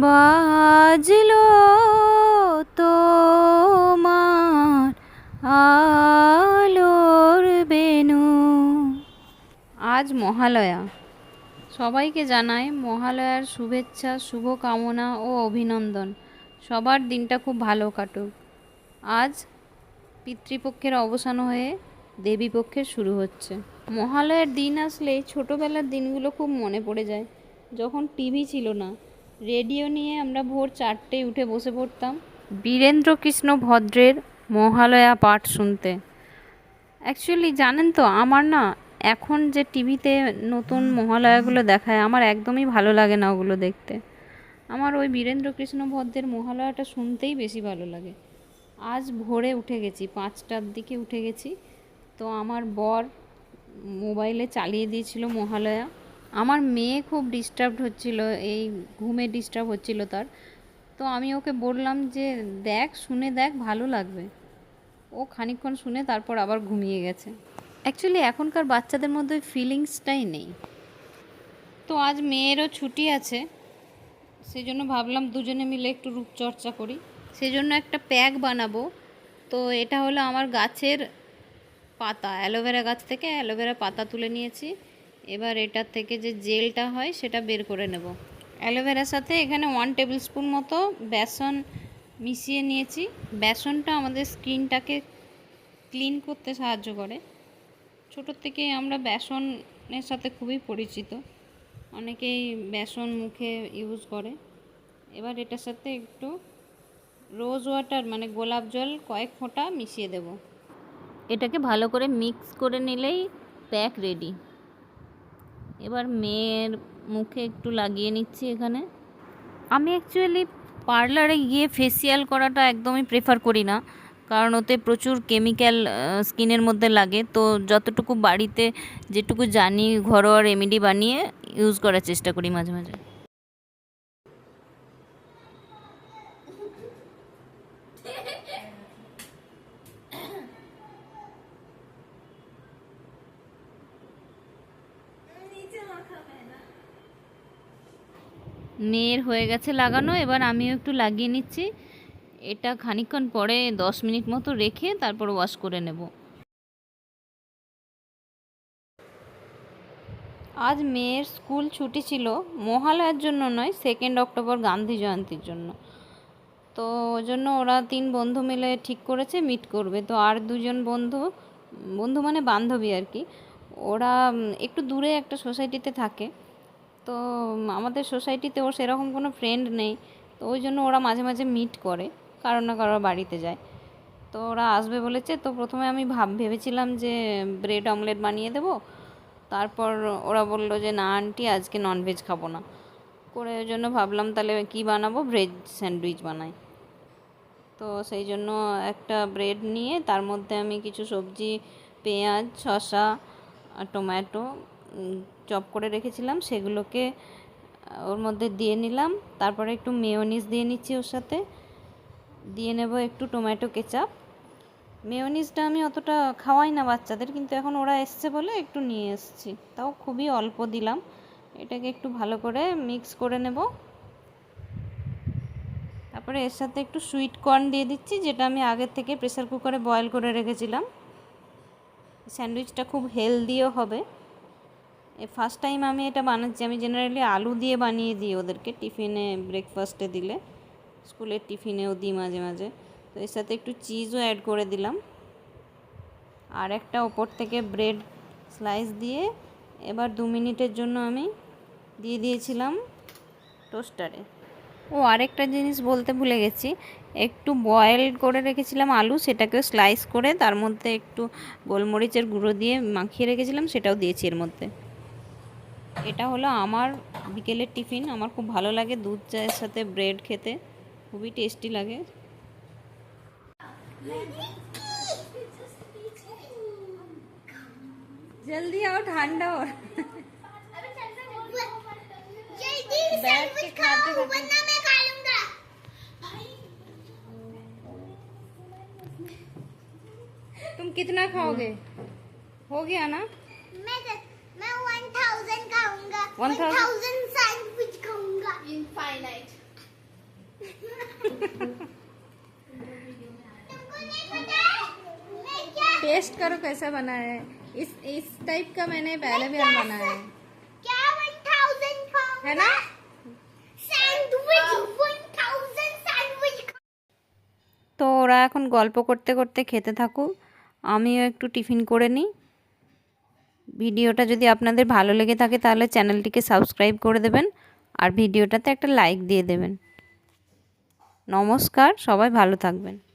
বাজলো তোমার আলোর বেনু। আজ মহালয়া। সবাইকে জানাই মহালয়ার শুভেচ্ছা শুভ কামনা ও অভিনন্দন। সবার দিনটা খুব ভালো কাটুক। আজ পিতৃপক্ষের অবসান হয়ে দেবীপক্ষের শুরু হচ্ছে। মহালয়ার দিন আসলে ছোটোবেলার দিনগুলো খুব মনে পড়ে যায়। যখন টিভি ছিল না, রেডিও নিয়ে আমরা ভোর চারটেয় উঠে বসে পড়তাম। বীরেন্দ্রকৃষ্ণ ভদ্রের মহালয়া পাঠ শুনতে। অ্যাকচুয়ালি জানেন তো, আমার না এখন যে টিভিতে নতুন মহালয়াগুলো দেখায়, আমার একদমই ভালো লাগে না ওগুলো দেখতে। আমার ওই বীরেন্দ্রকৃষ্ণ ভদ্রের মহালয়াটা শুনতেই বেশি ভালো লাগে। আজ ভোরে উঠে গেছি, পাঁচটার দিকে উঠে গেছি। তো আমার বর মোবাইলে চালিয়ে দিয়েছিল মহালয়া। আমার মেয়ে খুব ডিস্টার্বড হচ্ছিল, এই ঘুমে ডিস্টার্ব হচ্ছিল তার। তো আমি ওকে বললাম যে, দেখ, শুনে দেখ, ভালো লাগবে। ও খানিকক্ষণ শুনে তারপর আবার ঘুমিয়ে গেছে। অ্যাকচুয়ালি এখনকার বাচ্চাদের মধ্যে ফিলিংসটাই নেই। তো আজ মেয়েরও ছুটি আছে সেই জন্য ভাবলাম দুজনে মিলে একটু রূপচর্চা করি। সেই জন্য একটা প্যাক বানাবো। তো এটা হলো আমার গাছের পাতা, অ্যালোভেরা গাছ থেকে অ্যালোভেরা পাতা তুলে নিয়েছি। এবার এটার থেকে যে জেলটা হয় সেটা বের করে নেব। অ্যালোভেরার সাথে এখানে ওয়ান টেবিল স্পুন মতো বেসন মিশিয়ে নিয়েছি। বেসনটা আমাদের স্কিনটাকে ক্লিন করতে সাহায্য করে। ছোটোর থেকে আমরা বেসনের সাথে খুবই পরিচিত। অনেকেই বেসন মুখে ইউজ করে। এবার এটার সাথে একটু রোজ ওয়াটার মানে গোলাপ জল কয়েক ফোঁটা মিশিয়ে দেব। এটাকে ভালো করে মিক্স করে নিলেই প্যাক রেডি। এবার মেয়ের মুখে একটু লাগিয়ে নিচ্ছি এখানে। আমি অ্যাকচুয়ালি পার্লারে গিয়ে ফেসিয়াল করাটা একদমই প্রেফার করি না, কারণ ওতে প্রচুর কেমিক্যাল স্কিনের মধ্যে লাগে। তো যতটুকু বাড়িতে যেটুকু জানি, ঘরোয়া রেমেডি বানিয়ে ইউজ করার চেষ্টা করি মাঝে মাঝে। মেয়ের হয়ে গেছে লাগানো, এবার আমিও একটু লাগিয়ে নিচ্ছি। এটা খানিকক্ষণ পরে দশ মিনিট মতো রেখে তারপর ওয়াশ করে নেব। আজ মেয়ের স্কুল ছুটি ছিল, মহালয়ার জন্য নয় সেকেন্ড অক্টোবর গান্ধী জয়ন্তীর জন্য। তো জন্য ওরা তিন বন্ধু মিলে ঠিক করেছে মিট করবে। তো আর দুজন বন্ধু বন্ধু মানে বান্ধবী আর কি, ওরা একটু দূরে একটা সোসাইটিতে থাকে। তো আমাদের সোসাইটিতে ওর সেরকম কোনো ফ্রেন্ড নেই। তো ওই জন্য ওরা মাঝে মাঝে মিট করে কারও না কারোর বাড়িতে যায়। তো ওরা আসবে বলেছে, তো প্রথমে আমি ভাব, ভেবেছিলাম যে ব্রেড অমলেট বানিয়ে দেবো। তারপর ওরা বলল যে, না আন্টি আজকে ননভেজ খাব না। করে ওই জন্য ভাবলাম, তাহলে কী বানাবো? ভেজ স্যান্ডউইচ বানাই। তো সেই জন্য একটা ব্রেড নিয়ে, তার মধ্যে আমি কিছু সবজি, পেঁয়াজ, শসা টমেটো চপ করে রেখেছিলাম, সেগুলোকে ওর মধ্যে দিয়ে নিলাম। তারপরে একটু মেয়োনিজ দিয়ে নিচ্ছি ওর সাথে। দিয়ে নেব একটু টমেটো কেচাপ। মেয়োনিজটা আমি অতটা খাওয়াই না বাচ্চাদের, কিন্তু এখন ওরা এসছে বলে একটু নিয়ে এসেছি। তাও খুবই অল্প দিলাম। এটাকে একটু ভালো করে মিক্স করে নেব। তারপরে এর সাথে একটু সুইট কর্ন দিয়ে দিচ্ছি, যেটা আমি আগের থেকে প্রেসার কুকারে বয়েল করে রেখেছিলাম। স্যান্ডউইচটা খুব হেলদিও হবে। ফার্স্ট টাইম আমি এটা বানাচ্ছি, আমি জেনারেলি আলু দিয়ে বানিয়ে দিই ওদেরকে। টিফিনে ব্রেকফাস্টে দিলে স্কুলের টিফিনেও দিই মাঝে মাঝে। তো এর সাথে একটু চিজও অ্যাড করে দিলাম। আর একটা ওপর থেকে ব্রেড স্লাইস দিয়ে এবার দু মিনিটের জন্য আমি দিয়ে দিয়েছিলাম টোস্টারে ও, আরেকটা জিনিস বলতে ভুলে গেছি। একটু বয়েল করে রেখেছিলাম আলু, সেটাকেও স্লাইস করে তার মধ্যে একটু গোলমরিচের গুঁড়ো দিয়ে মাখিয়ে রেখেছিলাম, সেটাও দিয়েছি এর মধ্যে। এটা হলো আমার বিকেলের টিফিন আমার খুব ভালো লাগে দুধ চায়ের সাথে ব্রেড খেতে খুবই টেস্টি লাগে जल्दी आओ ठंडा हो जल्दी बैठ के सैंडविच खाओ खाते खाते- वरना मैं खा लूंगा तुम कितना खाओगे हो गया ना वन थाउजेंड थाउजेंड सैंडविच खाऊंगा इनफाइनाइट तुमको नहीं पता है मैं क्या टेस्ट करो कैसा बना है इस इस टाइप का मैंने पहले भी बनाया है क्या वन थाउजेंड खाऊंगा है ना सैंडविच वन थाउजेंड सैंडविच তো ওরা এখন গল্প করতে করতে খেতে থাকুক আমিও একটু টিফিন করে নিই ভিডিওটা যদি আপনাদের ভালো লেগে থাকে তাহলে চ্যানেলটিকে সাবস্ক্রাইব করে দেবেন আর ভিডিওটাতে একটা লাইক দিয়ে দেবেন। নমস্কার, সবাই ভালো থাকবেন।